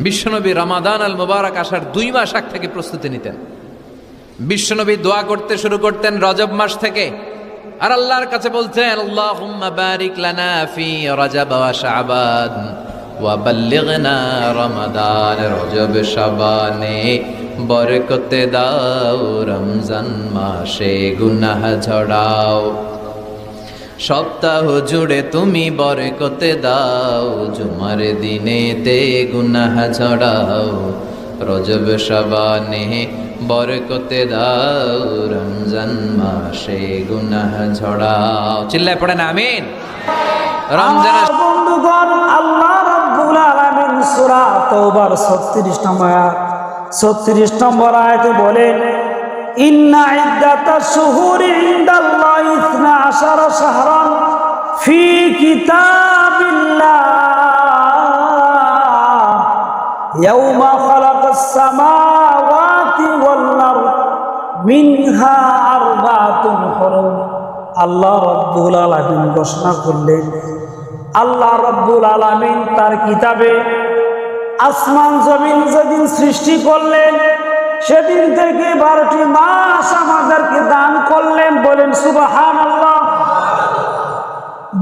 বিশ্বনবী রমাদান আল মুবারক আসার দুই মাস আগ থেকে প্রস্তুতি নিতেন। বিশ্বনবী দোয়া করতে শুরু করতেন রজব মাস থেকে। আর আল্লাহর কাছে বলতেন, আল্লাহুম্মা বারিক লানা ফি রজব ওয়া শাবান ওয়া বাল্লিগনা রমাদান রজব শাবানে। বরকতে দাও রমজান মাসে গুনাহ ঝড়াও। সপ্তাহ জুড়ে তুমি বরকতে দাও, জুমার দিনেতে গুনাহ ছড়াও, রজব শাবানে বরকতে দাও, রমজান মাসে গুনাহ ছড়াও। চিল্লায় পড়ে না, আমিন। রমজান বন্ধুগণ, আল্লাহ রাব্বুল আলামিন সূরা তওবার 36 নম্বর আয়াত 36 নম্বর আয়াতে বলেন, ইন্না ইদ্দাতাশ শুহুরি ইনদাল্লাহি 12 শাহরান ফি কিতাবিল্লাহ। ইয়াউমা আল্লাহ রব্বুল আলামিন ঘোষণা করলেন, আল্লাহ রব্বুল আলামিন তার কিতাবে আসমান জমিন যেদিন সৃষ্টি করলেন, সেদিন থেকে বারোটি মাস আমাদেরকে দান করলেন, বলেন সুবাহান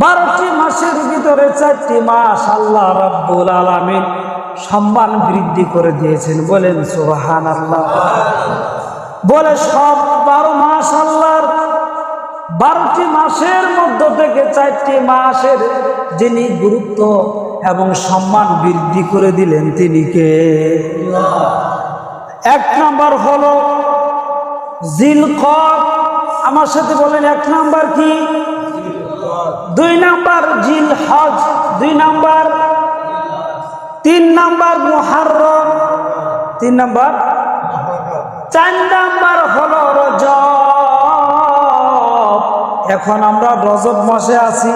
বারোটি মাসের ভিতরে চারটি মাস আল্লাহ রব্বুল আলামিন সম্মান বৃদ্ধি করে দিয়েছেন। বলেন সোহান আল্লাহ বলে সব বারো মাস আল্লাহর বারোটি মাসের মধ্য থেকে চারটি মাসের যিনি গুরুত্ব এবং সম্মান বৃদ্ধি করে দিলেন তিনি কে? এক নাম্বার হল জিল আমার সাথে বলেন, এক নাম্বার কি? দুই নাম্বার জিল হজ, দুই নাম্বার, তিন নাম্বার মুহাররম, তিন নাম্বার, চার নাম্বার হলো রজব। এখন আমরা রজব মাসে আছি।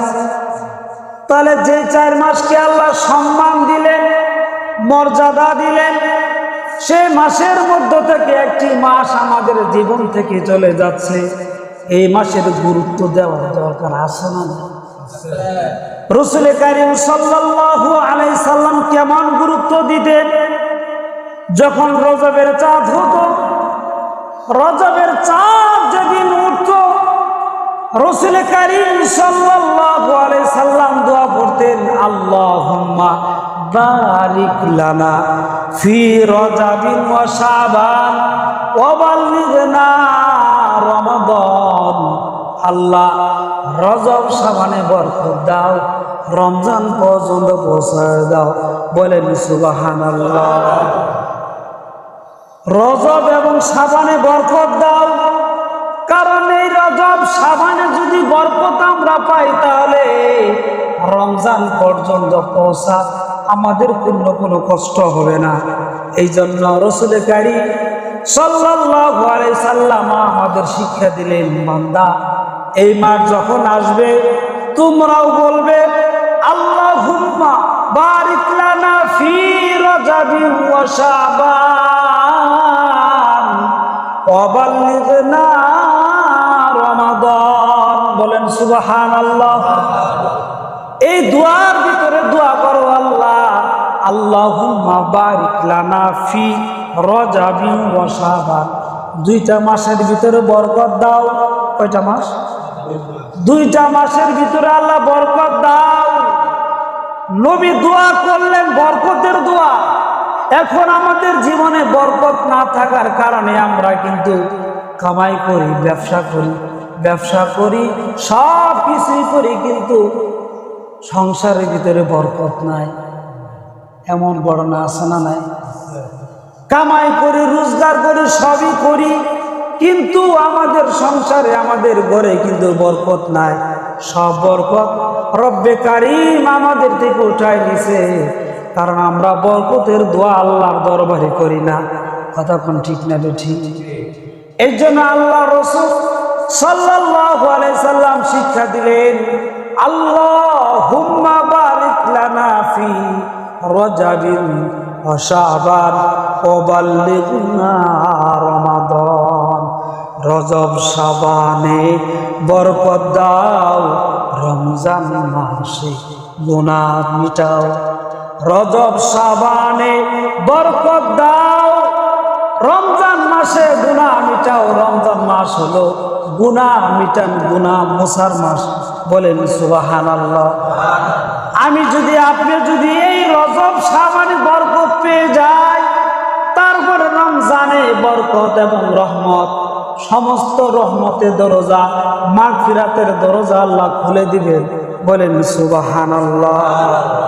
তাহলে যে চার মাসকে আল্লাহ সম্মান দিলেন, মর্যাদা দিলেন সেই মাসের মধ্য থেকে একটি মাস আমাদের জীবন থেকে চলে যাচ্ছে। এই মাসের গুরুত্ব দেওয়ার দরকার আছে না রসুল করিম সাল্লাল্লাহু আলাই সাল্লাম কেমন গুরুত্ব দিতেন? যখন রজবের চাঁদ হতো, রজবের চাঁদ যেদিন উঠত, রসুল করিম সাল্লাল্লাহু আলাইহি সাল্লাম দোয়া করতেন, আল্লাহুম্মা বারিক লানা ফি রজাবিন ওয়া শাবান ওয়া বাল্লিগনা রমাদান। আল্লাহ রজব শাবানে বরকত দাও, রমজান পর্যন্ত পৌঁছায় দাও। বলেন সুবহানাল্লাহ। রজব এবং সাবানে বরকত দাও। কারণ এই রজব সাবানে যদি বরকত আমরা পাই, তাহলে রমজান পর্যন্ত পৌঁছা আমাদের কোনো কোনো কষ্ট হবে না। এই জন্য রসুল গাড়ি সাল্লাল্লাহু আলাইহি সাল্লাম আমাদের শিক্ষা দিলেন, বান্দা, এই মাস যখন আসবে, তোমরাও বলবে, আল্লাহুম্মা বারিক লানা ফি রজাবি ওয়া শাবান অবাল্লিগনা রমাদান। বলেন, সুবহানাল্লাহ। এই দুয়ার ভিতরে দোয়া করো, আল্লাহ, আল্লাহুম্মা বারিক লানা ফি রজাবি শাবান। দুইটা মাসের ভিতরে বরকত দাও। কয়টা মাস? দুইটা মাসের ভিতরে আল্লাহ বরকত দাও। নবী দোয়া করলেন বরকতের দোয়া। এখন আমাদের জীবনে বরকত না থাকার কারণে আমরা কিন্তু কামাই করি, ব্যবসা করি ব্যবসা করি, সব কিছুই করি কিন্তু সংসারের ভিতরে বরকত নাই। এমন ঘটনা আছে না নাই? কামাই করি, রোজগার করি, সবই করি। কিন্তু আমাদের সংসারে, আমাদের ঘরে কিন্তু বরকত নাই। সব বরকত রব্বে কারিম আমাদের থেকে উঠাই নিছে। কারণ আমরা বরকতের দোয়া আল্লাহর দরবারে করি না। কতক্ষণ ঠিক না ঠিক? এই জন্য আল্লাহ রসুল আলাইহি সাল্লাম শিক্ষা দিলেন আল্লাহ হুম্মা বারিক লানা ফি রজাবিন ওয়া বাল্লিগনা রমাদান। রজব শাবানে বরকত দাও, রমজান মাসে গুনাহ মিটাও। রজব সাবানে বরকত দাও, রমজান মাসে গুনা মিটাও। রমজান মাস হলো গুনা মিটান গুনা মুসার মাস। বলেন সুবাহান আল্লাহ আমি যদি, আপনি যদি এই রজব সাবানি বরকত পেয়ে যাই রমজানে বরকত এবং রহমত, সমস্ত রহমতের দরজা, মাগফিরাতের দরজা আল্লাহ খুলে দিবেন বলেন সুবাহান আল্লাহ